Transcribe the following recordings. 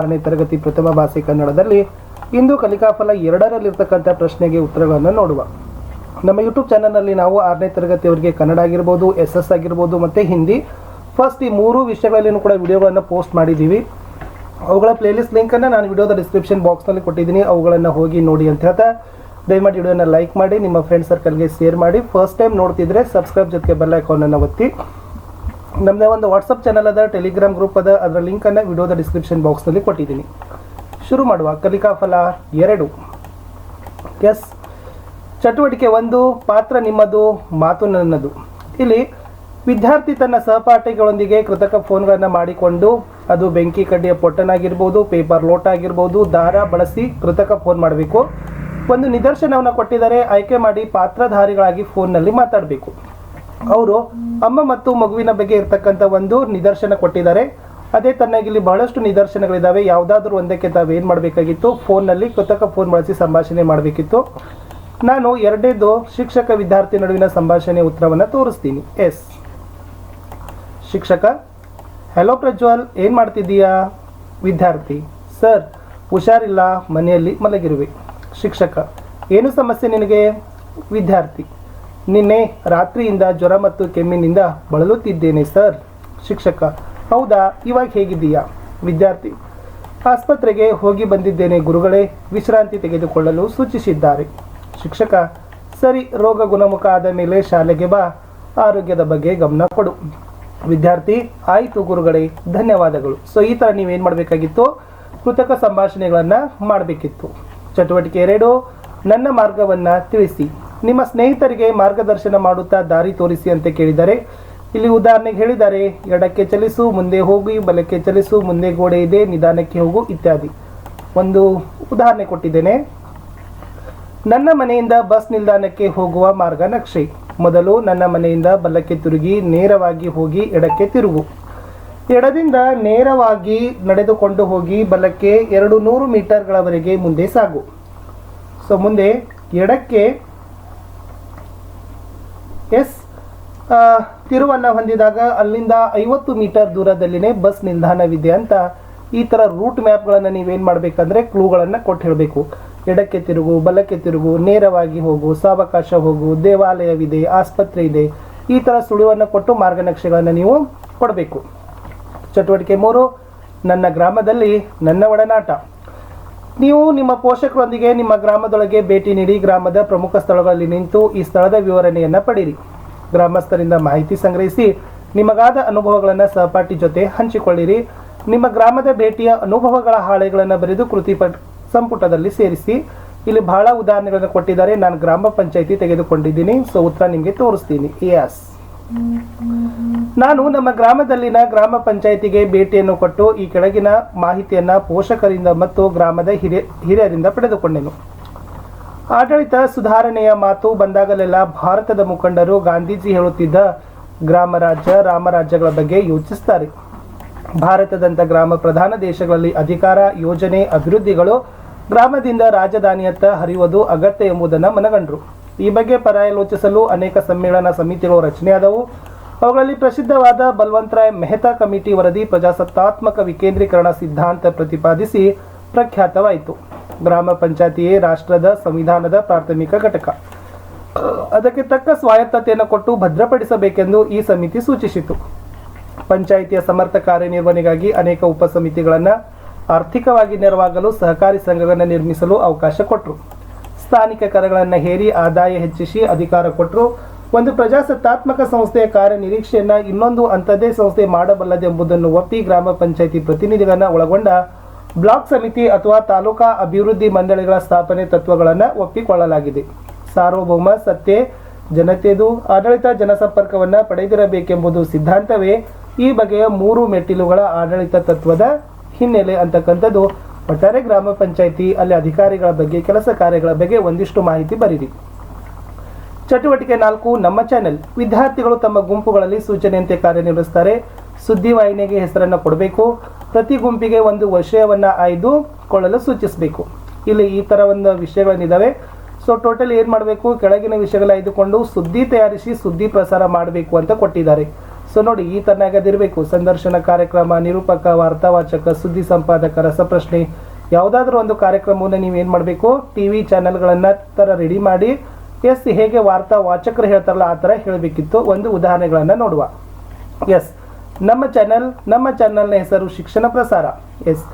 ಆರನೇ ತರಗತಿ ಪ್ರಥಮ ಭಾಷೆ ಕನ್ನಡದಲ್ಲಿ ಇಂದು ಕಲಿಕಾಫಲ ಎರಡರಲ್ಲಿರ್ತಕ್ಕಂಥ ಪ್ರಶ್ನೆಗೆ ಉತ್ತರಗಳನ್ನು ನೋಡುವ. ನಮ್ಮ ಯೂಟ್ಯೂಬ್ ಚಾನಲ್ನಲ್ಲಿ ನಾವು ಆರನೇ ತರಗತಿಯವರಿಗೆ ಕನ್ನಡ ಆಗಿರ್ಬೋದು ಎಸ್ ಎಸ್ ಆಗಿರ್ಬೋದು, ಮತ್ತು ಹಿಂದಿ, ಫಸ್ಟ್ ಈ ಮೂರು ವಿಷಯಗಳಲ್ಲಿಯೂ ಕೂಡ ವಿಡಿಯೋಗಳನ್ನು ಪೋಸ್ಟ್ ಮಾಡಿದ್ದೀವಿ. ಅವುಗಳ ಪ್ಲೇಲಿಸ್ಟ್ ಲಿಂಕನ್ನು ನಾನು ವಿಡಿಯೋದ ಡಿಸ್ಕ್ರಿಪ್ಷನ್ ಬಾಕ್ಸ್ನಲ್ಲಿ ಕೊಟ್ಟಿದ್ದೀನಿ. ಅವುಗಳನ್ನು ಹೋಗಿ ನೋಡಿ ಅಂತ ಹೇಳ್ತಾ ದಯಮಾಡಿ ವಿಡಿಯೋನ ಲೈಕ್ ಮಾಡಿ, ನಿಮ್ಮ ಫ್ರೆಂಡ್ ಸರ್ಕಲ್ಗೆ ಶೇರ್ ಮಾಡಿ. ಫಸ್ಟ್ ಟೈಮ್ ನೋಡ್ತಿದ್ರೆ ಸಬ್ಸ್ಕ್ರೈಬ್ ಜೊತೆಗೆ ಬೆಲ್ ಒತ್ತಿ. ನಮ್ಮದೇ ಒಂದು ವಾಟ್ಸಪ್ ಚಾನಲ್ ಅದ ಟೆಲಿಗ್ರಾಮ್ ಗ್ರೂಪ್ ಅದ, ಅದರ ಲಿಂಕನ್ನು ವಿಡಿಯೋದ ಡಿಸ್ಕ್ರಿಪ್ಷನ್ ಬಾಕ್ಸ್ನಲ್ಲಿ ಕೊಟ್ಟಿದ್ದೀನಿ. ಶುರು ಮಾಡುವ, ಕಲಿಕಾ ಫಲ ಎರಡು. ಎಸ್ ಚಟುವಟಿಕೆ ಒಂದು, ಪಾತ್ರ ನಿಮ್ಮದು, ಮಾತು ನನ್ನದು. ಇಲ್ಲಿ, ವಿದ್ಯಾರ್ಥಿ ತನ್ನ ಸಹಪಾಠಿಗಳೊಂದಿಗೆ ಕೃತಕ ಫೋನ್ಗಳನ್ನು ಮಾಡಿಕೊಂಡು, ಅದು ಬೆಂಕಿ ಕಡ್ಡಿಯ ಪೊಟ್ಟನಾಗಿರ್ಬೋದು ಪೇಪರ್ ಲೋಟ ಆಗಿರ್ಬೋದು, ದಾರ ಬಳಸಿ ಕೃತಕ ಫೋನ್ ಮಾಡಬೇಕು. ಒಂದು ನಿದರ್ಶನವನ್ನು ಕೊಟ್ಟಿದ್ದಾರೆ, ಆಯ್ಕೆ ಮಾಡಿ ಪಾತ್ರಧಾರಿಗಳಾಗಿ ಫೋನ್ನಲ್ಲಿ ಮಾತಾಡಬೇಕು. ಅವರು ಅಮ್ಮ ಮತ್ತು ಮಗುವಿನ ಬಗ್ಗೆ ಇರ್ತಕ್ಕಂಥ ಒಂದು ನಿದರ್ಶನ ಕೊಟ್ಟಿದ್ದಾರೆ. ಅದೇ ತನ್ನಾಗಿಲ್ಲಿ ಬಹಳಷ್ಟು ನಿದರ್ಶನಗಳಿದ್ದಾವೆ. ಯಾವುದಾದ್ರೂ ಒಂದಕ್ಕೆ ತಾವು ಏನು ಮಾಡಬೇಕಾಗಿತ್ತು? ಫೋನ್ನಲ್ಲಿ ಕೃತಕ ಫೋನ್ ಬಳಸಿ ಸಂಭಾಷಣೆ ಮಾಡಬೇಕಿತ್ತು. ನಾನು ಎರಡೇದು ಶಿಕ್ಷಕ ವಿದ್ಯಾರ್ಥಿ ನಡುವಿನ ಸಂಭಾಷಣೆ ಉತ್ತರವನ್ನು ತೋರಿಸ್ತೀನಿ. ಎಸ್. ಶಿಕ್ಷಕ ಹಲೋ ಪ್ರಜ್ವಲ್, ಏನು ಮಾಡ್ತಿದ್ದೀಯಾ? ವಿದ್ಯಾರ್ಥಿ ಸರ್ ಹುಷಾರಿಲ್ಲ. ಮನೆಯಲ್ಲಿ ಮಲಗಿರುವೆ. ಶಿಕ್ಷಕ, ಏನು ಸಮಸ್ಯೆ ನಿನಗೆ? ವಿದ್ಯಾರ್ಥಿ ನಿನ್ನೆ ರಾತ್ರಿಯಿಂದ ಜ್ವರ ಮತ್ತು ಕೆಮ್ಮಿನಿಂದ ಬಳಲುತ್ತಿದ್ದೇನೆ, ಸರ್. ಶಿಕ್ಷಕ, ಹೌದಾ? ಇವಾಗ ಹೇಗಿದ್ದೀಯಾ? ವಿದ್ಯಾರ್ಥಿ, ಆಸ್ಪತ್ರೆಗೆ ಹೋಗಿ ಬಂದಿದ್ದೇನೆ, ಗುರುಗಳೇ. ವಿಶ್ರಾಂತಿ ತೆಗೆದುಕೊಳ್ಳಲು ಸೂಚಿಸಿದ್ದಾರೆ. ಶಿಕ್ಷಕ, ಸರಿ, ರೋಗ ಗುಣಮುಖ ಆದ ಮೇಲೆ ಶಾಲೆಗೆ ಬಾ. ಆರೋಗ್ಯದ ಬಗ್ಗೆ ಗಮನ ಕೊಡು. ವಿದ್ಯಾರ್ಥಿ, ಆಯಿತು ಗುರುಗಳೇ. ಧನ್ಯವಾದಗಳು. ಸೊ ಈ ಥರ ನೀವೇನು ಮಾಡಬೇಕಾಗಿತ್ತು? ಕೃತಕ ಸಂಭಾಷಣೆಗಳನ್ನು ಮಾಡಬೇಕಿತ್ತು. ಚಟುವಟಿಕೆ ಎರಡು, ನನ್ನ ಮಾರ್ಗವನ್ನು ತಿಳಿಸಿ. ನಿಮ್ಮ ಸ್ನೇಹಿತರಿಗೆ ಮಾರ್ಗದರ್ಶನ ಮಾಡುತ್ತಾ ದಾರಿ ತೋರಿಸಿ ಅಂತ ಕೇಳಿದರೆ, ಇಲ್ಲಿ ಉದಾಹರಣೆಗೆ ಹೇಳಿದ್ದಾರೆ ಎಡಕ್ಕೆ ಚಲಿಸು, ಮುಂದೆ ಹೋಗಿ, ಬಲಕ್ಕೆ ಚಲಿಸು, ಮುಂದೆ ಗೋಡೆ ಇದೆ, ನಿಧಾನಕ್ಕೆ ಹೋಗು ಇತ್ಯಾದಿ. ಒಂದು ಉದಾಹರಣೆ ಕೊಟ್ಟಿದ್ದೇನೆ. ನನ್ನ ಮನೆಯಿಂದ ಬಸ್ ನಿಲ್ದಾಣಕ್ಕೆ ಹೋಗುವ ಮಾರ್ಗ ನಕ್ಷೆ. ಮೊದಲು ನನ್ನ ಮನೆಯಿಂದ ಬಲಕ್ಕೆ ತಿರುಗಿ, ನೇರವಾಗಿ ಹೋಗಿ ಎಡಕ್ಕೆ ತಿರುಗು. ಎಡದಿಂದ ನೇರವಾಗಿ ನಡೆದುಕೊಂಡು ಹೋಗಿ ಬಲಕ್ಕೆ ಎರಡು ನೂರು ಮೀಟರ್ಗಳವರೆಗೆ ಮುಂದೆ ಸಾಗು. ಸೊ ಮುಂದೆ ಎಡಕ್ಕೆ ಎಸ್ ತಿರುವನ್ನು ಹೊಂದಿದಾಗ ಅಲ್ಲಿಂದ ಐವತ್ತು ಮೀಟರ್ ದೂರದಲ್ಲಿನೇ ಬಸ್ ನಿಲ್ದಾಣವಿದೆ ಅಂತ ಈ ಥರ ರೂಟ್ ಮ್ಯಾಪ್ಗಳನ್ನು ನೀವೇನು ಮಾಡಬೇಕಂದ್ರೆ ಕ್ಲೂಗಳನ್ನು ಕೊಟ್ಟು ಹೇಳಬೇಕು. ಎಡಕ್ಕೆ ತಿರುಗು, ಬಲಕ್ಕೆ ತಿರುಗು, ನೇರವಾಗಿ ಹೋಗು, ಸಾವಕಾಶ ಹೋಗು, ದೇವಾಲಯವಿದೆ, ಆಸ್ಪತ್ರೆ ಇದೆ, ಈ ಥರ ಸುಳಿವನ್ನು ಕೊಟ್ಟು ಮಾರ್ಗನಕ್ಷೆಗಳನ್ನು ನೀವು ಕೊಡಬೇಕು. ಚಟುವಟಿಕೆ ಮೂರು, ನನ್ನ ಗ್ರಾಮದಲ್ಲಿ ನನ್ನ ಒಡನಾಟ. ನೀವು ನಿಮ್ಮ ಪೋಷಕರೊಂದಿಗೆ ನಿಮ್ಮ ಗ್ರಾಮದೊಳಗೆ ಭೇಟಿ ನೀಡಿ ಗ್ರಾಮದ ಪ್ರಮುಖ ಸ್ಥಳಗಳಲ್ಲಿ ನಿಂತು ಈ ಸ್ಥಳದ ವಿವರಣೆಯನ್ನು ಪಡೀರಿ. ಗ್ರಾಮಸ್ಥರಿಂದ ಮಾಹಿತಿ ಸಂಗ್ರಹಿಸಿ ನಿಮಗಾದ ಅನುಭವಗಳನ್ನು ಸಹಪಾಠಿ ಜೊತೆ ಹಂಚಿಕೊಳ್ಳಿರಿ. ನಿಮ್ಮ ಗ್ರಾಮದ ಭೇಟಿಯ ಅನುಭವಗಳ ಹಾಳೆಗಳನ್ನು ಬರೆದು ಕೃತಿ ಪಟ್ ಸಂಪುಟದಲ್ಲಿ ಸೇರಿಸಿ. ಇಲ್ಲಿ ಬಹಳ ಉದಾಹರಣೆಗಳನ್ನು ಕೊಟ್ಟಿದ್ದಾರೆ. ನಾನು ಗ್ರಾಮ ಪಂಚಾಯಿತಿ ತೆಗೆದುಕೊಂಡಿದ್ದೀನಿ. ಸೊ ಉತ್ತರ ನಿಮಗೆ ತೋರಿಸ್ತೀನಿ. ಎಸ್ ನಾನು ನಮ್ಮ ಗ್ರಾಮದಲ್ಲಿನ ಗ್ರಾಮ ಪಂಚಾಯಿತಿಗೆ ಭೇಟಿಯನ್ನು ಕೊಟ್ಟು ಈ ಕೆಳಗಿನ ಮಾಹಿತಿಯನ್ನು ಪೋಷಕರಿಂದ ಮತ್ತು ಗ್ರಾಮದ ಹಿರಿಯ ಹಿರಿಯರಿಂದ ಪಡೆದುಕೊಂಡೆನು. ಆಡಳಿತ ಸುಧಾರಣೆಯ ಮಾತು ಬಂದಾಗಲೆಲ್ಲ ಭಾರತದ ಮುಖಂಡರು ಗಾಂಧೀಜಿ ಹೇಳುತ್ತಿದ್ದ ಗ್ರಾಮ ರಾಜ್ಯ ರಾಮರಾಜ್ಯಗಳ ಬಗ್ಗೆ ಯೋಚಿಸುತ್ತಾರೆ ಭಾರತದಂಥ ಗ್ರಾಮ ಪ್ರಧಾನ ದೇಶಗಳಲ್ಲಿ ಅಧಿಕಾರ, ಯೋಜನೆ, ಅಭಿವೃದ್ಧಿಗಳು ಗ್ರಾಮದಿಂದ ರಾಜಧಾನಿಯತ್ತ ಹರಿಯುವುದು ಅಗತ್ಯ ಎಂಬುದನ್ನು ಮನಗಂಡರು. ಈ ಬಗ್ಗೆ ಪರ್ಯಾಲೋಚಿಸಲು ಅನೇಕ ಸಮ್ಮೇಳನ ಸಮಿತಿಗಳು ರಚನೆಯಾದವು ಅವುಗಳಲ್ಲಿ ಪ್ರಸಿದ್ಧವಾದ ಬಲ್ವಂತರಾಯ್ ಮೆಹ್ತಾ ಕಮಿಟಿ ವರದಿ ಪ್ರಜಾಸತ್ತಾತ್ಮಕ ವಿಕೇಂದ್ರೀಕರಣ ಸಿದ್ಧಾಂತ ಪ್ರತಿಪಾದಿಸಿ ಪ್ರಖ್ಯಾತವಾಯಿತು. ಗ್ರಾಮ ಪಂಚಾಯತಿಯೇ ರಾಷ್ಟ್ರದ ಸಂವಿಧಾನದ ಪ್ರಾಥಮಿಕ ಘಟಕ. ಅದಕ್ಕೆ ತಕ್ಕ ಸ್ವಾಯತ್ತತೆಯನ್ನು ಕೊಟ್ಟು ಭದ್ರಪಡಿಸಬೇಕೆಂದು ಈ ಸಮಿತಿ ಸೂಚಿಸಿತು. ಪಂಚಾಯಿತಿಯ ಸಮರ್ಥ ಕಾರ್ಯನಿರ್ವಹಣೆಗಾಗಿ ಅನೇಕ ಉಪಸಮಿತಿಗಳನ್ನು ಆರ್ಥಿಕವಾಗಿ ನೆರವಾಗಲು ಸಹಕಾರಿ ಸಂಘಗಳನ್ನು ನಿರ್ಮಿಸಲು ಅವಕಾಶ ಕೊಟ್ಟರು ಸ್ಥಾನಿಕ ಕರಗಳನ್ನು ಹೇರಿ ಆದಾಯ ಹೆಚ್ಚಿಸಿ ಅಧಿಕಾರ ಕೊಟ್ಟರು ಒಂದು ಪ್ರಜಾಸತ್ತಾತ್ಮಕ ಸಂಸ್ಥೆಯ ಕಾರ್ಯನಿರೀಕ್ಷೆಯನ್ನ ಇನ್ನೊಂದು ಅಂಥದ್ದೇ ಸಂಸ್ಥೆ ಮಾಡಬಲ್ಲದೆಂಬುದನ್ನು ಒಪ್ಪಿ ಗ್ರಾಮ ಪಂಚಾಯಿತಿ ಪ್ರತಿನಿಧಿಗಳನ್ನು ಒಳಗೊಂಡ ಬ್ಲಾಕ್ ಸಮಿತಿ ಅಥವಾ ತಾಲೂಕಾ ಅಭಿವೃದ್ಧಿ ಮಂಡಳಿಗಳ ಸ್ಥಾಪನೆ ತತ್ವಗಳನ್ನು ಒಪ್ಪಿಕೊಳ್ಳಲಾಗಿದೆ. ಸಾರ್ವಭೌಮ ಸತ್ಯ ಜನತೆದು ಆಡಳಿತ ಜನಸಂಪರ್ಕವನ್ನು ಪಡೆದಿರಬೇಕೆಂಬುದು ಸಿದ್ಧಾಂತವೇ. ಈ ಬಗೆಯ ಮೂರು ಮೆಟ್ಟಿಲುಗಳ ಆಡಳಿತ ತತ್ವದ ಹಿನ್ನೆಲೆ ಅಂತಕ್ಕಂಥದ್ದು. ಒಟ್ಟಾರೆ ಗ್ರಾಮ ಪಂಚಾಯಿತಿ, ಅಲ್ಲಿ ಅಧಿಕಾರಿಗಳ ಬಗ್ಗೆ, ಕೆಲಸ ಕಾರ್ಯಗಳ ಬಗ್ಗೆ ಒಂದಿಷ್ಟು ಮಾಹಿತಿ ಬರೀರಿ. ಚಟುವಟಿಕೆ ನಾಲ್ಕು, ನಮ್ಮ ಚಾನೆಲ್. ವಿದ್ಯಾರ್ಥಿಗಳು ತಮ್ಮ ಗುಂಪುಗಳಲ್ಲಿ ಸೂಚನೆಯಂತೆ ಕಾರ್ಯನಿರ್ವಹಿಸ್ತಾರೆ. ಸುದ್ದಿವಾಹಿನಿಗೆ ಹೆಸರನ್ನು ಕೊಡಬೇಕು. ಪ್ರತಿ ಗುಂಪಿಗೆ ಒಂದು ವಿಷಯವನ್ನು ಆಯ್ದುಕೊಳ್ಳಲು ಸೂಚಿಸಬೇಕು. ಇಲ್ಲಿ ಈ ಥರ ಒಂದು ವಿಷಯಗಳನ್ನಿದ್ದಾವೆ ಸೊ ಟೋಟಲ್ ಏನು ಮಾಡಬೇಕು? ಕೆಳಗಿನ ವಿಷಯಗಳ ಆಯ್ದುಕೊಂಡು ಸುದ್ದಿ ತಯಾರಿಸಿ ಸುದ್ದಿ ಪ್ರಸಾರ ಮಾಡಬೇಕು ಅಂತ ಕೊಟ್ಟಿದ್ದಾರೆ. ಸೊ ನೋಡಿ, ಈ ತರನಾಗದಿರಬೇಕು ಸಂದರ್ಶನ ಕಾರ್ಯಕ್ರಮ, ನಿರೂಪಕ, ವಾರ್ತಾವಾಚಕ, ಸುದ್ದಿ ಸಂಪಾದಕ, ರಸಪ್ರಶ್ನೆ, ಯಾವುದಾದ್ರೂ ಒಂದು ಕಾರ್ಯಕ್ರಮವನ್ನು ನೀವು ಏನು ಮಾಡಬೇಕು? ಟಿ ವಿ ಚಾನೆಲ್ಗಳನ್ನು ಥರ ರೆಡಿ ಮಾಡಿ ಎಸ್ ಹೇಗೆ ವಾರ್ತಾ ವಾಚಕರು ಹೇಳ್ತಾರಲ್ಲ, ಆ ಥರ ಹೇಳಬೇಕಿತ್ತು. ಒಂದು ಉದಾಹರಣೆಗಳನ್ನು ನೋಡುವ. ಎಸ್ ನಮ್ಮ ಚಾನೆಲ್ ನಮ್ಮ ಚಾನೆಲ್ನ ಹೆಸರು ಶಿಕ್ಷಣ ಪ್ರಸಾರ. ಎಸ್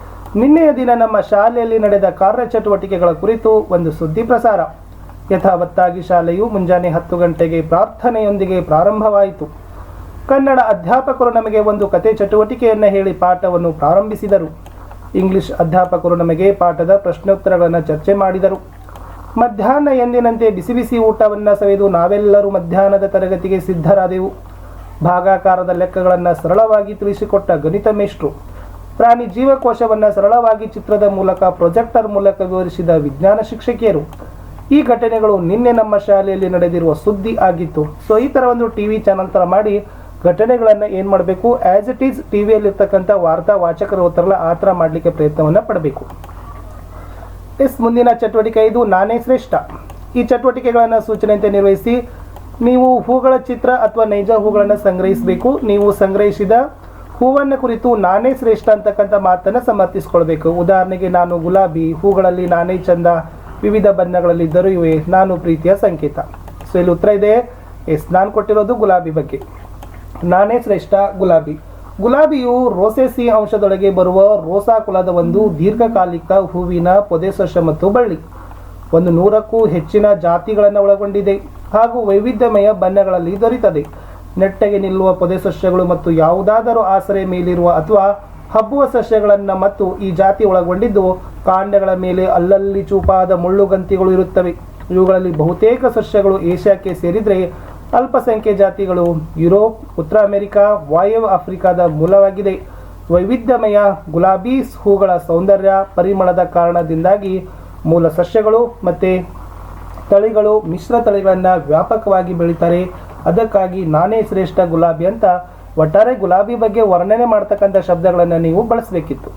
ನಿನ್ನೆಯ ದಿನ ನಮ್ಮ ಶಾಲೆಯಲ್ಲಿ ನಡೆದ ಕಾರ್ಯಚಟುವಟಿಕೆಗಳ ಕುರಿತು ಒಂದು ಸುದ್ದಿ ಪ್ರಸಾರ. ಯಥಾವತ್ತಾಗಿ ಶಾಲೆಯು ಮುಂಜಾನೆ ಹತ್ತು ಗಂಟೆಗೆ ಪ್ರಾರ್ಥನೆಯೊಂದಿಗೆ ಪ್ರಾರಂಭವಾಯಿತು. ಕನ್ನಡ ಅಧ್ಯಾಪಕರು ನಮಗೆ ಒಂದು ಕತೆ ಚಟುವಟಿಕೆಯನ್ನು ಹೇಳಿ ಪಾಠವನ್ನು ಪ್ರಾರಂಭಿಸಿದರು. ಇಂಗ್ಲಿಷ್ ಅಧ್ಯಾಪಕರು ನಮಗೆ ಪಾಠದ ಪ್ರಶ್ನೋತ್ತರಗಳನ್ನು ಚರ್ಚೆ ಮಾಡಿದರು. ಮಧ್ಯಾಹ್ನ ಎಂದಿನಂತೆ ಬಿಸಿ ಬಿಸಿ ಊಟವನ್ನು ಸವಿದು ನಾವೆಲ್ಲರೂ ಮಧ್ಯಾಹ್ನದ ತರಗತಿಗೆ ಸಿದ್ಧರಾದೆವು. ಭಾಗಾಕಾರದ ಲೆಕ್ಕಗಳನ್ನು ಸರಳವಾಗಿ ತಿಳಿಸಿಕೊಟ್ಟ ಗಣಿತ ಮೇಷ್ಟ್ರು. ಪ್ರಾಣಿ ಜೀವಕೋಶವನ್ನು ಸರಳವಾಗಿ ಚಿತ್ರದ ಮೂಲಕ ಪ್ರೊಜೆಕ್ಟರ್ ಮೂಲಕ ವಿವರಿಸಿದ ವಿಜ್ಞಾನ ಶಿಕ್ಷಕಿಯರು, ಈ ಘಟನೆಗಳು ನಿನ್ನೆ ನಮ್ಮ ಶಾಲೆಯಲ್ಲಿ ನಡೆದಿರುವ ಸುದ್ದಿ ಆಗಿತ್ತು. ಸೊ, ಈ ಥರ ಒಂದು ಟಿ ವಿ ಚಾನಲ್ ಥರ ಮಾಡಿ ಘಟನೆಗಳನ್ನು ಏನು ಮಾಡಬೇಕು? ಆ್ಯಸ್ ಇಟ್ ಈಸ್ ಟಿ ವಿಯಲ್ಲಿರ್ತಕ್ಕಂಥ ವಾರ್ತಾ ವಾಚಕರು ಓದ್ತಾರಲ್ಲ ಆ ಥರ ಮಾಡಲಿಕ್ಕೆ ಪ್ರಯತ್ನವನ್ನು ಪಡಬೇಕು. ಎಸ್ ಮುಂದಿನ ಚಟುವಟಿಕೆ ಇದು, ನಾನೇ ಶ್ರೇಷ್ಠ. ಈ ಚಟುವಟಿಕೆಗಳನ್ನು ಸೂಚನೆಯಂತೆ ನಿರ್ವಹಿಸಿ, ನೀವು ಹೂಗಳ ಚಿತ್ರ ಅಥವಾ ನೈಜ ಹೂಗಳನ್ನು ಸಂಗ್ರಹಿಸಬೇಕು. ನೀವು ಸಂಗ್ರಹಿಸಿದ ಹೂವನ್ನು ಕುರಿತು ನಾನೇ ಶ್ರೇಷ್ಠ ಅಂತಕ್ಕಂಥ ಮಾತನ್ನು ಸಮರ್ಥಿಸಿಕೊಳ್ಬೇಕು. ಉದಾಹರಣೆಗೆ, ನಾನು ಗುಲಾಬಿ, ಹೂಗಳಲ್ಲಿ ನಾನೇ ಚಂದ, ವಿವಿಧ ಬಣ್ಣಗಳಲ್ಲಿ ದೊರೆಯುವೆ ನಾನು ಪ್ರೀತಿಯ ಸಂಕೇತ. ಸೊ ಇಲ್ಲಿ ಉತ್ತರ ಇದೆ. ಎಸ್ ನಾನು ಕೊಟ್ಟಿರೋದು ಗುಲಾಬಿ ಬಗ್ಗೆ. ನಾನೇ ಶ್ರೇಷ್ಠ ಗುಲಾಬಿ. ಗುಲಾಬಿಯು ರೋಸೆಸಿ ಅಂಶದೊಳಗೆ ಬರುವ ರೋಸಾ ಕುಲದ ಒಂದು ದೀರ್ಘಕಾಲಿಕ ಹೂವಿನ ಪೊದೆಸಸ್ಯ ಮತ್ತು ಬಳ್ಳಿ. ಒಂದು ನೂರಕ್ಕೂ ಹೆಚ್ಚಿನ ಜಾತಿಗಳನ್ನು ಒಳಗೊಂಡಿದೆ ಹಾಗೂ ವೈವಿಧ್ಯಮಯ ಬಣ್ಣಗಳಲ್ಲಿ ದೊರೆಯುತ್ತದೆ ನೆಟ್ಟಗೆ ನಿಲ್ಲುವ ಪೊದೆಸಸ್ಯಗಳು ಮತ್ತು ಯಾವುದಾದರೂ ಆಸರೆ ಮೇಲಿರುವ ಅಥವಾ ಹಬ್ಬುವ ಸಸ್ಯಗಳನ್ನು ಮತ್ತು ಈ ಜಾತಿ ಒಳಗೊಂಡಿದ್ದು ಕಾಂಡಗಳ ಮೇಲೆ ಅಲ್ಲಲ್ಲಿ ಚೂಪಾದ ಮುಳ್ಳುಗಂತಿಗಳು ಇರುತ್ತವೆ. ಇವುಗಳಲ್ಲಿ ಬಹುತೇಕ ಸಸ್ಯಗಳು ಏಷ್ಯಾಕ್ಕೆ ಸೇರಿದರೆ ಅಲ್ಪಸಂಖ್ಯೆ ಜಾತಿಗಳು ಯುರೋಪ್, ಉತ್ತರ ಅಮೆರಿಕ, ವಾಯವ್ಯ ಆಫ್ರಿಕಾದ ಮೂಲವಾಗಿದೆ. ವೈವಿಧ್ಯಮಯ ಗುಲಾಬಿ ಹೂಗಳ ಸೌಂದರ್ಯ ಪರಿಮಳದ ಕಾರಣದಿಂದಾಗಿ ಮೂಲ ಸಸ್ಯಗಳು ಮತ್ತು ತಳಿಗಳು ಮಿಶ್ರ ತಳಿಗಳನ್ನು ವ್ಯಾಪಕವಾಗಿ ಬೆಳೀತಾರೆ. ಅದಕ್ಕಾಗಿ ನಾನೇ ಶ್ರೇಷ್ಠ ಗುಲಾಬಿ ಅಂತ ಒಟ್ಟಾರೆ ಗುಲಾಬಿ ಬಗ್ಗೆ ವರ್ಣನೆ ಮಾಡ್ತಕ್ಕಂಥ ಶಬ್ದಗಳನ್ನು ನೀವು ಬಳಸಬೇಕಿತ್ತು.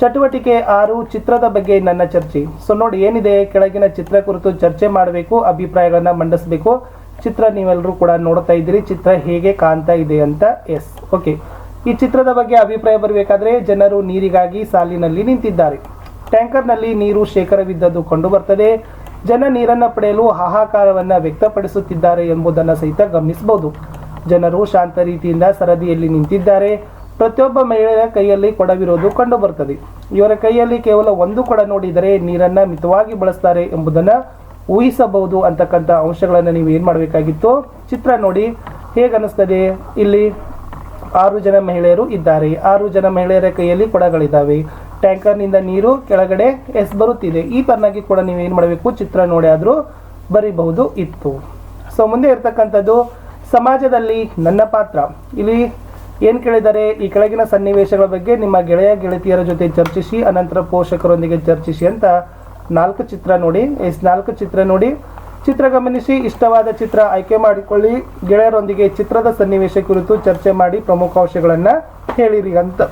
ಚಟುವಟಿಕೆ ಆರು ಚಿತ್ರದ ಬಗ್ಗೆ ನನ್ನ ಚರ್ಚೆ. ಸೊ ನೋಡಿ ಏನಿದೆ? ಕೆಳಗಿನ ಚಿತ್ರ ಕುರಿತು ಚರ್ಚೆ ಮಾಡಬೇಕು, ಅಭಿಪ್ರಾಯಗಳನ್ನು ಮಂಡಿಸಬೇಕು. ಚಿತ್ರ ನೀವೆಲ್ಲರೂ ಕೂಡ ನೋಡ್ತಾ ಇದ್ದೀರಿ. ಚಿತ್ರ ಹೇಗೆ ಕಾಣ್ತಾ ಇದೆ ಅಂತ ಎಸ್. ಓಕೆ ಈ ಚಿತ್ರದ ಬಗ್ಗೆ ಅಭಿಪ್ರಾಯ ಬರಬೇಕಾದ್ರೆ ಜನರು ನೀರಿಗಾಗಿ ಸಾಲಿನಲ್ಲಿ ನಿಂತಿದ್ದಾರೆ. ಟ್ಯಾಂಕರ್ನಲ್ಲಿ ನೀರು ಶೇಖರವಿದ್ದದ್ದು ಕಂಡು ಬರ್ತದೆ. ಜನ ನೀರನ್ನು ಪಡೆಯಲು ಹಾಹಾಕಾರವನ್ನು ವ್ಯಕ್ತಪಡಿಸುತ್ತಿದ್ದಾರೆ ಎಂಬುದನ್ನು ಸಹಿತ ಗಮನಿಸಬಹುದು. ಜನರು ಶಾಂತ ರೀತಿಯಿಂದ ಸರದಿಯಲ್ಲಿ ನಿಂತಿದ್ದಾರೆ. ಪ್ರತಿಯೊಬ್ಬ ಮಹಿಳೆಯ ಕೈಯಲ್ಲಿ ಕೊಡವಿರೋದು ಕಂಡು ಬರ್ತದೆ. ಇವರ ಕೈಯಲ್ಲಿ ಕೇವಲ ಒಂದು ಕೊಡ ನೋಡಿದರೆ ನೀರನ್ನ ಮಿತವಾಗಿ ಬಳಸ್ತಾರೆ ಎಂಬುದನ್ನು ಊಹಿಸಬಹುದು ಅಂತಕ್ಕಂಥ ಅಂಶಗಳನ್ನು ನೀವು ಏನು ಮಾಡಬೇಕಾಗಿತ್ತು? ಚಿತ್ರ ನೋಡಿ. ಹೇಗನ್ನಿಸ್ತದೆ? ಇಲ್ಲಿ ಆರು ಜನ ಮಹಿಳೆಯರು ಇದ್ದಾರೆ. ಆರು ಜನ ಮಹಿಳೆಯರ ಕೈಯಲ್ಲಿ ಕೊಡಗಳಿದ್ದಾವೆ. ಟ್ಯಾಂಕರ್ನಿಂದ ನೀರು ಕೆಳಗಡೆ ಎಸ್ ಬರುತ್ತಿದೆ. ಈ ತರನಾಗಿ ಕೂಡ ನೀವು ಏನು ಮಾಡಬೇಕು? ಚಿತ್ರ ನೋಡಿ ಆದರೂ ಬರೀಬಹುದು, ಇತ್ತು. ಸೊ ಮುಂದೆ ಇರ್ತಕ್ಕಂಥದ್ದು ಸಮಾಜದಲ್ಲಿ ನನ್ನ ಪಾತ್ರ. ಇಲ್ಲಿ ಏನು ಕೇಳಿದ್ದಾರೆ? ಈ ಕೆಳಗಿನ ಸನ್ನಿವೇಶಗಳ ಬಗ್ಗೆ ನಿಮ್ಮ ಗೆಳೆಯ ಗೆಳತಿಯರ ಜೊತೆ ಚರ್ಚಿಸಿ, ಅನಂತರ ಪೋಷಕರೊಂದಿಗೆ ಚರ್ಚಿಸಿ ಅಂತ ನಾಲ್ಕು ಚಿತ್ರ ನೋಡಿ ಎಸ್ ನಾಲ್ಕು ಚಿತ್ರ ನೋಡಿ. ಚಿತ್ರ ಗಮನಿಸಿ, ಇಷ್ಟವಾದ ಚಿತ್ರ ಆಯ್ಕೆ ಮಾಡಿಕೊಳ್ಳಿ. ಗೆಳೆಯರೊಂದಿಗೆ ಚಿತ್ರದ ಸನ್ನಿವೇಶ ಕುರಿತು ಚರ್ಚೆ ಮಾಡಿ ಪ್ರಮುಖ ಅಂಶಗಳನ್ನು ಹೇಳಿರಿ ಅಂತ.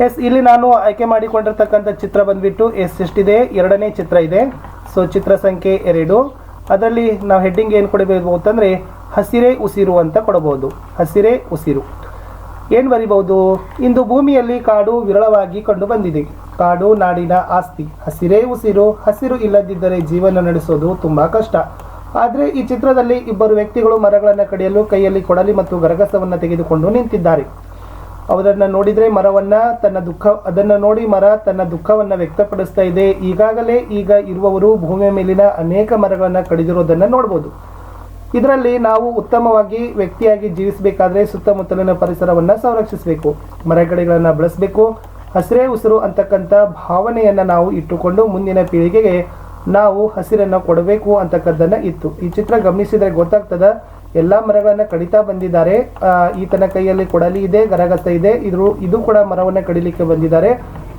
ಎಸ್, ಇಲ್ಲಿ ನಾನು ಆಯ್ಕೆ ಮಾಡಿಕೊಂಡಿರ್ತಕ್ಕಂಥ ಚಿತ್ರ ಬಂದ್ಬಿಟ್ಟು ಎಸ್ ಎಷ್ಟಿದೆ? ಎರಡನೇ ಚಿತ್ರ ಇದೆ. ಸೊ, ಚಿತ್ರ ಸಂಖ್ಯೆ ಎರಡು. ಅದರಲ್ಲಿ ನಾವು ಹೆಡ್ಡಿಂಗ್ ಏನು ಕೊಡಬೇಕು ಅಂತಂದರೆ, ಹಸಿರೇ ಉಸಿರು ಅಂತ ಕೊಡಬಹುದು. ಹಸಿರೇ ಉಸಿರು. ಏನು ಬರಿಬಹುದು? ಇಂದು ಭೂಮಿಯಲ್ಲಿ ಕಾಡು ವಿರಳವಾಗಿ ಕಂಡು ಬಂದಿದೆ. ಕಾಡು ನಾಡಿನ ಆಸ್ತಿ. ಹಸಿರೇ ಉಸಿರು, ಹಸಿರು ಇಲ್ಲದಿದ್ದರೆ ಜೀವನ ನಡೆಸೋದು ತುಂಬ ಕಷ್ಟ. ಆದರೆ ಈ ಚಿತ್ರದಲ್ಲಿ ಇಬ್ಬರು ವ್ಯಕ್ತಿಗಳು ಮರಗಳನ್ನು ಕಡಿಯಲು ಕೈಯಲ್ಲಿ ಕೊಡಲಿ ಮತ್ತು ಗರಗಸವನ್ನು ತೆಗೆದುಕೊಂಡು ನಿಂತಿದ್ದಾರೆ. ಅವರನ್ನು ನೋಡಿದರೆ ಮರವನ್ನ ತನ್ನ ದುಃಖ, ಅದನ್ನ ನೋಡಿ ಮರ ತನ್ನ ದುಃಖವನ್ನ ವ್ಯಕ್ತಪಡಿಸ್ತಾ ಇದೆ. ಈಗಾಗಲೇ ಈಗ ಇರುವವರು ಭೂಮಿಯ ಮೇಲಿನ ಅನೇಕ ಮರಗಳನ್ನ ಕಡಿದಿರೋದನ್ನ ನೋಡ್ಬೋದು. ಇದರಲ್ಲಿ ನಾವು ಉತ್ತಮವಾಗಿ ವ್ಯಕ್ತಿಯಾಗಿ ಜೀವಿಸಬೇಕಾದ್ರೆ ಸುತ್ತಮುತ್ತಲಿನ ಪರಿಸರವನ್ನ ಸಂರಕ್ಷಿಸಬೇಕು, ಮರಗಿಡಗಳನ್ನು ಬೆಳೆಸಬೇಕು, ಹಸಿರೇ ಉಸಿರು ಅಂತಕ್ಕಂಥ ಭಾವನೆಯನ್ನ ನಾವು ಇಟ್ಟುಕೊಂಡು ಮುಂದಿನ ಪೀಳಿಗೆಗೆ ನಾವು ಹಸಿರನ್ನ ಕೊಡಬೇಕು ಅಂತಕ್ಕದ್ದನ್ನು ಇತ್ತು. ಈ ಚಿತ್ರ ಗಮನಿಸಿದ್ರೆ ಗೊತ್ತಾಗ್ತದ, ಎಲ್ಲಾ ಮರಗಳನ್ನ ಕಡಿತಾ ಬಂದಿದ್ದಾರೆ. ಈತನ ಕೈಯಲ್ಲಿ ಕೊಡಲಿ ಇದೆ, ಗರಗಸ ಇದೆ, ಇದ್ರು ಇದು ಕೂಡ ಮರವನ್ನ ಕಡಿಲಿಕ್ಕೆ ಬಂದಿದ್ದಾರೆ.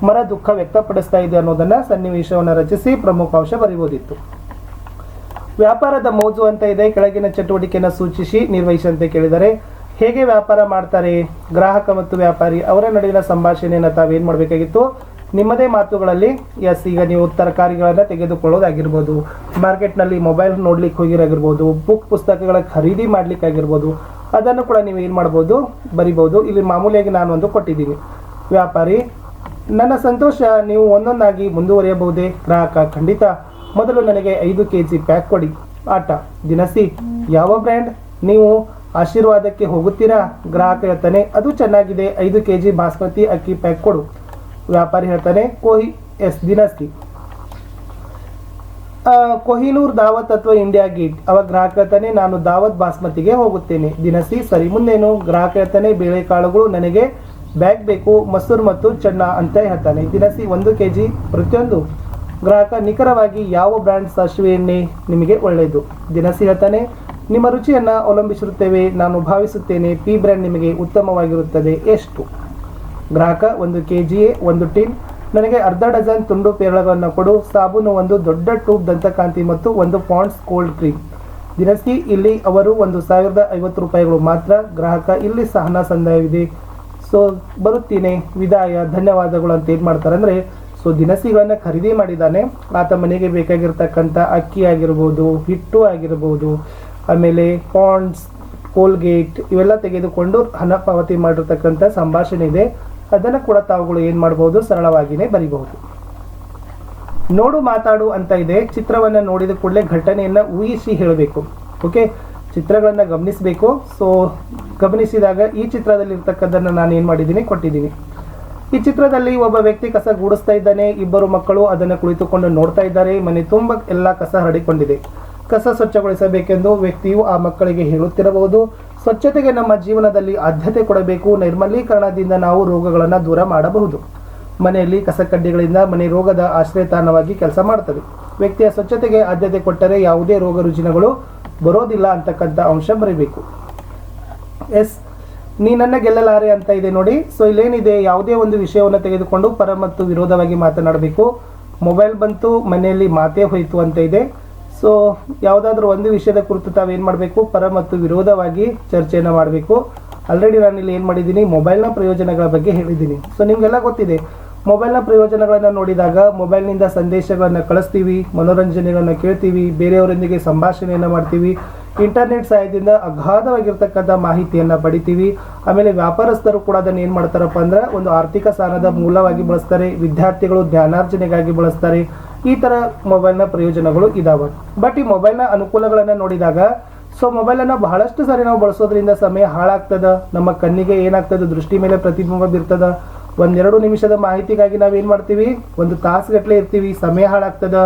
ಮರ ದುಃಖ ವ್ಯಕ್ತಪಡಿಸ್ತಾ ಇದೆ ಅನ್ನೋದನ್ನ ಸನ್ನಿವೇಶವನ್ನ ರಚಿಸಿ ಪ್ರಮುಖ ಅಂಶ ಬರೆಯುವುದಿತ್ತು ವ್ಯಾಪಾರದ ಮೋಜು ಅಂತ ಇದೆ. ಕೆಳಗಿನ ಚಟುವಟಿಕೆಯನ್ನು ಸೂಚಿಸಿ ನಿರ್ವಹಿಸಂತೆ ಕೇಳಿದರೆ, ಹೇಗೆ ವ್ಯಾಪಾರ ಮಾಡ್ತಾರೆ? ಗ್ರಾಹಕ ಮತ್ತು ವ್ಯಾಪಾರಿ ಅವರ ನಡುವಿನ ಸಂಭಾಷಣೆಯನ್ನು ತಾವೇನು ಮಾಡಬೇಕಾಗಿತ್ತು? ನಿಮ್ಮದೇ ಮಾತುಗಳಲ್ಲಿ ಎಸ್, ಈಗ ನೀವು ತರಕಾರಿಗಳನ್ನು ತೆಗೆದುಕೊಳ್ಳೋದಾಗಿರ್ಬೋದು, ಮಾರ್ಕೆಟ್ನಲ್ಲಿ ಮೊಬೈಲ್ ನೋಡ್ಲಿಕ್ಕೆ ಹೋಗಿರಾಗಿರ್ಬೋದು, ಬುಕ್ ಪುಸ್ತಕಗಳ ಖರೀದಿ ಮಾಡ್ಲಿಕ್ಕೆ ಆಗಿರ್ಬೋದು ಅದನ್ನು ಕೂಡ ನೀವು ಏನು ಮಾಡ್ಬೋದು, ಬರಿಬೋದು. ಇಲ್ಲಿ ಮಾಮೂಲಿಯಾಗಿ ನಾನು ಒಂದು ಕೊಟ್ಟಿದ್ದೀನಿ. ವ್ಯಾಪಾರಿ, ನನ್ನ ಸಂತೋಷ, ನೀವು ಒಂದೊಂದಾಗಿ ಮುಂದುವರಿಯಬಹುದೇ? ಗ್ರಾಹಕ, ಖಂಡಿತ. ಮೊದಲು ನನಗೆ ಐದು ಕೆ ಜಿ ಪ್ಯಾಕ್ ಕೊಡಿ. ಆಟ, ದಿನಸಿ. ಯಾವ ಬ್ರ್ಯಾಂಡ್ ನೀವು ಆಶೀರ್ವಾದಕ್ಕೆ ಹೋಗುತ್ತೀರಾ? ಗ್ರಾಹಕ ಹೇಳ್ತಾನೆ, ಅದು ಚೆನ್ನಾಗಿದೆ. ಐದು ಕೆ ಜಿ ಬಾಸ್ಮತಿ ಅಕ್ಕಿ ಪ್ಯಾಕ್ ಕೊಡು. ವ್ಯಾಪಾರಿ ಹೇಳ್ತಾನೆ, ಕೋಹಿ, ಎಸ್, ದಿನಸಿ. ಕೊಹಿನೂರ್ ದಾವತ್ ಅಥವಾ ಇಂಡಿಯಾ ಗೇಟ್ ಅವ ಗ್ರಾಹಕ ಹೇಳ್ತಾನೆ, ನಾನು ದಾವತ್ ಬಾಸ್ಮತಿಗೆ ಹೋಗುತ್ತೇನೆ. ದಿನಸಿ, ಸರಿ, ಮುಂದೇನು? ಗ್ರಾಹಕ ಹೇಳ್ತಾನೆ ಬೇಳೆಕಾಳುಗಳು ನನಗೆ ಬ್ಯಾಗ್ ಬೇಕು, ಮೊಸರು ಮತ್ತು ಚೆನ್ನ ಅಂತ ಹೇಳ್ತಾನೆ. ದಿನಸಿ, ಒಂದು ಕೆ ಜಿ ಪ್ರತಿಯೊಂದು. ಗ್ರಾಹಕ ನಿಖರವಾಗಿ ಯಾವ ಬ್ರ್ಯಾಂಡ್ ಸಾಸಿವೆ ಎಣ್ಣೆ ನಿಮಗೆ ಒಳ್ಳೆಯದು? ದಿನಸಿ ಹೇಳ್ತಾನೆ ನಿಮ್ಮ ರುಚಿಯನ್ನು ಅವಲಂಬಿಸಿರುತ್ತೇವೆ. ನಾನು ಭಾವಿಸುತ್ತೇನೆ ಪಿ ಬ್ರ್ಯಾಂಡ್ ನಿಮಗೆ ಉತ್ತಮವಾಗಿರುತ್ತದೆ. ಎಷ್ಟು? ಗ್ರಾಹಕ, ಒಂದು ಕೆ ಜಿಯೇ ಒಂದು ಟಿನ್. ನನಗೆ ಅರ್ಧ ಡಜನ್ ತುಂಡು ಪೇರಳಗಳನ್ನು ಕೊಡು. ಸಾಬೂನು ಒಂದು ದೊಡ್ಡ ಟ್ಯೂಬ್ ದಂತಕಾಂತಿ ಮತ್ತು ಒಂದು ಪಾಂಡ್ಸ್ ಕೋಲ್ಡ್ ಕ್ರೀಮ್. ದಿನಸಿ ಇಲ್ಲಿ ಅವರು ಒಂದು ಸಾವಿರದ ಐವತ್ತು ರೂಪಾಯಿಗಳು ಮಾತ್ರ. ಗ್ರಾಹಕ, ಇಲ್ಲಿ ಸಹನ ಸಂದಾಯವಿದೆ. ಸೊ, ಬರುತ್ತೀನಿ. ವಿದಾಯ. ಧನ್ಯವಾದಗಳು ಅಂತ ಏನು ಮಾಡ್ತಾರೆ ಅಂದರೆ ಸೊ ದಿನಸಿಗಳನ್ನು ಖರೀದಿ ಮಾಡಿದ್ದಾನೆ. ಆತ ಮನೆಗೆ ಬೇಕಾಗಿರ್ತಕ್ಕಂಥ ಅಕ್ಕಿ ಆಗಿರ್ಬೋದು, ಹಿಟ್ಟು ಆಗಿರ್ಬೋದು, ಆಮೇಲೆ ಪಾಂಡ್ಸ್ ಕೋಲ್ಗೇಟ್ ಇವೆಲ್ಲ ತೆಗೆದುಕೊಂಡು ಹಣ ಪಾವತಿ ಮಾಡಿರ್ತಕ್ಕಂಥ ಸಂಭಾಷಣೆ ಇದೆ. ಅದನ್ನು ಕೂಡ ತಾವುಗಳು ಏನು ಮಾಡ್ಬೋದು? ಸರಳವಾಗಿಯೇ ಬರಿಬಹುದು. ನೋಡು, ಮಾತಾಡು ಅಂತ ಇದೆ. ಚಿತ್ರವನ್ನು ನೋಡಿದ ಕೂಡಲೇ ಘಟನೆಯನ್ನು ಊಹಿಸಿ ಹೇಳಬೇಕು. ಓಕೆ ಚಿತ್ರಗಳನ್ನು ಗಮನಿಸಬೇಕು. ಸೊ ಗಮನಿಸಿದಾಗ ಈ ಚಿತ್ರದಲ್ಲಿ ಇರ್ತಕ್ಕದ್ದನ್ನು ನಾನು ಏನು ಮಾಡಿದ್ದೀನಿ? ಕೊಟ್ಟಿದ್ದೀನಿ. ಈ ಚಿತ್ರದಲ್ಲಿ ಒಬ್ಬ ವ್ಯಕ್ತಿ ಕಸ ಗೂಡಿಸ್ತಾ ಇದ್ದಾನೆ, ಇಬ್ಬರು ಮಕ್ಕಳು ಅದನ್ನು ಕುಳಿತುಕೊಂಡು ನೋಡ್ತಾ ಇದ್ದಾರೆ, ಮನೆ ತುಂಬ ಎಲ್ಲ ಕಸ ಹರಡಿಕೊಂಡಿದೆ. ಕಸ ಸ್ವಚ್ಛಗೊಳಿಸಬೇಕೆಂದು ವ್ಯಕ್ತಿಯು ಆ ಮಕ್ಕಳಿಗೆ ಹೇಳುತ್ತಿರಬಹುದು, ಸ್ವಚ್ಛತೆಗೆ ನಮ್ಮ ಜೀವನದಲ್ಲಿ ಆದ್ಯತೆ ಕೊಡಬೇಕು, ನೈರ್ಮಲೀಕರಣದಿಂದ ನಾವು ರೋಗಗಳನ್ನು ದೂರ ಮಾಡಬಹುದು. ಮನೆಯಲ್ಲಿ ಕಸಕಡ್ಡಿಗಳಿಂದ ಮನೆ ರೋಗದ ಆಶ್ರಯ ತಾಣವಾಗಿ ಕೆಲಸ ಮಾಡುತ್ತದೆ ವ್ಯಕ್ತಿಯ ಸ್ವಚ್ಛತೆಗೆ ಆದ್ಯತೆ ಕೊಟ್ಟರೆ ಯಾವುದೇ ರೋಗ ರುಜಿನಗಳು ಬರೋದಿಲ್ಲ ಅಂತಕ್ಕಂಥ ಅಂಶ ಬರೀಬೇಕು. ಎಸ್ ನೀ ನನ್ನ ಗೆಲ್ಲಲಾರೆ ಅಂತ ಇದೆ ನೋಡಿ. ಸೊ ಇಲ್ಲೇನಿದೆ, ಯಾವುದೇ ಒಂದು ವಿಷಯವನ್ನು ತೆಗೆದುಕೊಂಡು ಪರ ಮತ್ತು ವಿರೋಧವಾಗಿ ಮಾತನಾಡಬೇಕು. ಮೊಬೈಲ್ ಬಂತು, ಮನೆಯಲ್ಲಿ ಮಾತೇ ಹೋಯಿತು ಅಂತ ಇದೆ. ಸೊ ಯಾವುದಾದ್ರೂ ಒಂದು ವಿಷಯದ ಕುರಿತು ತಾವೇನು ಮಾಡಬೇಕು? ಪರ ಮತ್ತು ವಿರೋಧವಾಗಿ ಚರ್ಚೆಯನ್ನು ಮಾಡಬೇಕು. ಆಲ್ರೆಡಿ ನಾನು ಇಲ್ಲಿ ಏನು ಮಾಡಿದ್ದೀನಿ? ಮೊಬೈಲ್ನ ಪ್ರಯೋಜನಗಳ ಬಗ್ಗೆ ಹೇಳಿದ್ದೀನಿ. ಸೊ ನಿಮಗೆಲ್ಲ ಗೊತ್ತಿದೆ. ಮೊಬೈಲ್ನ ಪ್ರಯೋಜನಗಳನ್ನು ನೋಡಿದಾಗ ಮೊಬೈಲ್ನಿಂದ ಸಂದೇಶಗಳನ್ನು ಕಳಿಸ್ತೀವಿ, ಮನೋರಂಜನೆಗಳನ್ನು ಕೇಳ್ತೀವಿ, ಬೇರೆಯವರೊಂದಿಗೆ ಸಂಭಾಷಣೆಯನ್ನು ಮಾಡ್ತೀವಿ. ಇಂಟರ್ನೆಟ್ ಸಹಾಯದಿಂದ ಅಗಾಧವಾಗಿರ್ತಕ್ಕಂಥ ಮಾಹಿತಿಯನ್ನು ಪಡಿತೀವಿ. ಆಮೇಲೆ ವ್ಯಾಪಾರಸ್ಥರು ಕೂಡ ಅದನ್ನು ಏನು ಮಾಡ್ತಾರಪ್ಪ ಅಂದ್ರೆ ಒಂದು ಆರ್ಥಿಕ ಸಾಲದ ಮೂಲವಾಗಿ ಬಳಸ್ತಾರೆ, ವಿದ್ಯಾರ್ಥಿಗಳು ಜ್ಞಾನಾರ್ಜನೆಗಾಗಿ ಬಳಸ್ತಾರೆ. ಈ ಥರ ಮೊಬೈಲ್ನ ಪ್ರಯೋಜನಗಳು ಇದಾವೆ. ಬಟ್ ಈ ಮೊಬೈಲ್ನ ಅನುಕೂಲಗಳನ್ನು ನೋಡಿದಾಗ, ಸೊ ಮೊಬೈಲನ್ನು ಬಹಳಷ್ಟು ಸಾರಿ ನಾವು ಬಳಸೋದ್ರಿಂದ ಸಮಯ ಹಾಳಾಗ್ತದ, ನಮ್ಮ ಕಣ್ಣಿಗೆ ಏನಾಗ್ತದೆ, ದೃಷ್ಟಿ ಮೇಲೆ ಪ್ರತಿಬಿಂಬ ಬೀರ್ತದ. ಒಂದೆರಡು ನಿಮಿಷದ ಮಾಹಿತಿಗಾಗಿ ನಾವೇನು ಮಾಡ್ತೀವಿ? ಒಂದು ತಾಸುಗಟ್ಟಲೆ ಇರ್ತೀವಿ, ಸಮಯ ಹಾಳಾಗ್ತದ.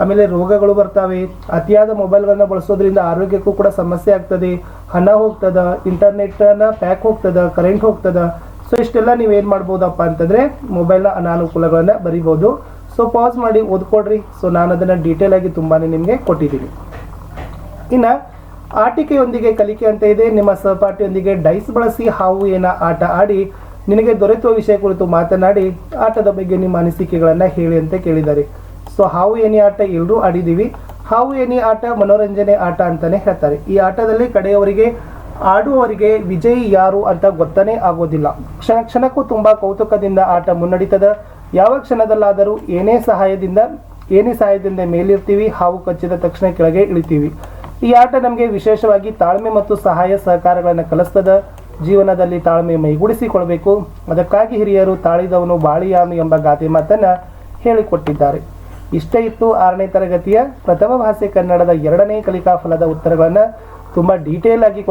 ಆಮೇಲೆ ರೋಗಗಳು ಬರ್ತಾವೆ. ಅತಿಯಾದ ಮೊಬೈಲ್ಗಳನ್ನ ಬಳಸೋದ್ರಿಂದ ಆರೋಗ್ಯಕ್ಕೂ ಕೂಡ ಸಮಸ್ಯೆ ಆಗ್ತದೆ. ಹಣ ಹೋಗ್ತದ ಇಂಟರ್ನೆಟ್ನ ಪ್ಯಾಕ್ ಹೋಗ್ತದ, ಕರೆಂಟ್ ಹೋಗ್ತದ. ಸೊ ಇಷ್ಟೆಲ್ಲ ನೀವು ಏನು ಮಾಡ್ಬೋದಪ್ಪ ಅಂತಂದರೆ ಮೊಬೈಲ್ನ ಅನಾನುಕೂಲಗಳನ್ನ ಬರಿಬೋದು. ಸೊ ಪಾಸ್ ಮಾಡಿ ಓದ್ಕೊಡ್ರಿ ಸೊ ನಾನು ಅದನ್ನು ಡೀಟೇಲ್ ಆಗಿ ತುಂಬಾ ನಿಮಗೆ ಕೊಟ್ಟಿದ್ದೀನಿ. ಇನ್ನು ಆಟಿಕೆಯೊಂದಿಗೆ ಕಲಿಕೆ ಅಂತ ಇದೆ. ನಿಮ್ಮ ಸಹಪಾಠಿಯೊಂದಿಗೆ ಡೈಸ್ ಬಳಸಿ ಹಾವು ಏನ ಆಟ ಆಡಿ ನಿನಗೆ ದೊರೆತುವ ವಿಷಯ ಕುರಿತು ಮಾತನಾಡಿ ಆಟದ ಬಗ್ಗೆ ನಿಮ್ಮ ಅನಿಸಿಕೆಗಳನ್ನು ಹೇಳಿ ಅಂತ ಕೇಳಿದ್ದಾರೆ. ಸೊ ಹಾವು ಏನಿ ಆಟ ಎಲ್ಲರೂ ಆಡಿದ್ದೀವಿ. ಹಾವು ಏನಿ ಆಟ ಮನೋರಂಜನೆ ಆಟ ಅಂತಲೇ ಹೇಳ್ತಾರೆ. ಈ ಆಟದಲ್ಲಿ ಕಡೆಯವರಿಗೆ ಆಡುವವರಿಗೆ ವಿಜಯಿ ಯಾರು ಅಂತ ಗೊತ್ತನೇ ಆಗೋದಿಲ್ಲ. ಕ್ಷಣ ಕ್ಷಣಕ್ಕೂ ತುಂಬ ಕೌತುಕದಿಂದ ಆಟ ಮುನ್ನಡೀತದ. ಯಾವ ಕ್ಷಣದಲ್ಲಾದರೂ ಏನೇ ಸಹಾಯದಿಂದ ಏನೇ ಸಹಾಯದಿಂದ ಮೇಲಿರ್ತೀವಿ, ಹಾವು ಕಚ್ಚಿದ ತಕ್ಷಣ ಕೆಳಗೆ ಇಳಿತೀವಿ. ಈ ಆಟ ನಮಗೆ ವಿಶೇಷವಾಗಿ ತಾಳ್ಮೆ ಮತ್ತು ಸಹಾಯ ಸಹಕಾರಗಳನ್ನು ಕಲಿಸ್ತದ. ಜೀವನದಲ್ಲಿ ತಾಳ್ಮೆ ಮೈಗೂಡಿಸಿಕೊಳ್ಬೇಕು. ಅದಕ್ಕಾಗಿ ಹಿರಿಯರು ತಾಳಿದವನು ಬಾಳಿಯಾನು ಎಂಬ ಗಾದೆ ಮಾತನ್ನು ಹೇಳಿಕೊಟ್ಟಿದ್ದಾರೆ. ಇಷ್ಟೇ ಇತ್ತು ಆರನೇ ತರಗತಿಯ ಪ್ರಥಮ ಭಾಷೆ ಕನ್ನಡದ ಎರಡನೇ ಕಲಿಕಾ ಫಲದ ಉತ್ತರಗಳನ್ನು ತುಂಬ ಡೀಟೇಲ್ ಆಗಿ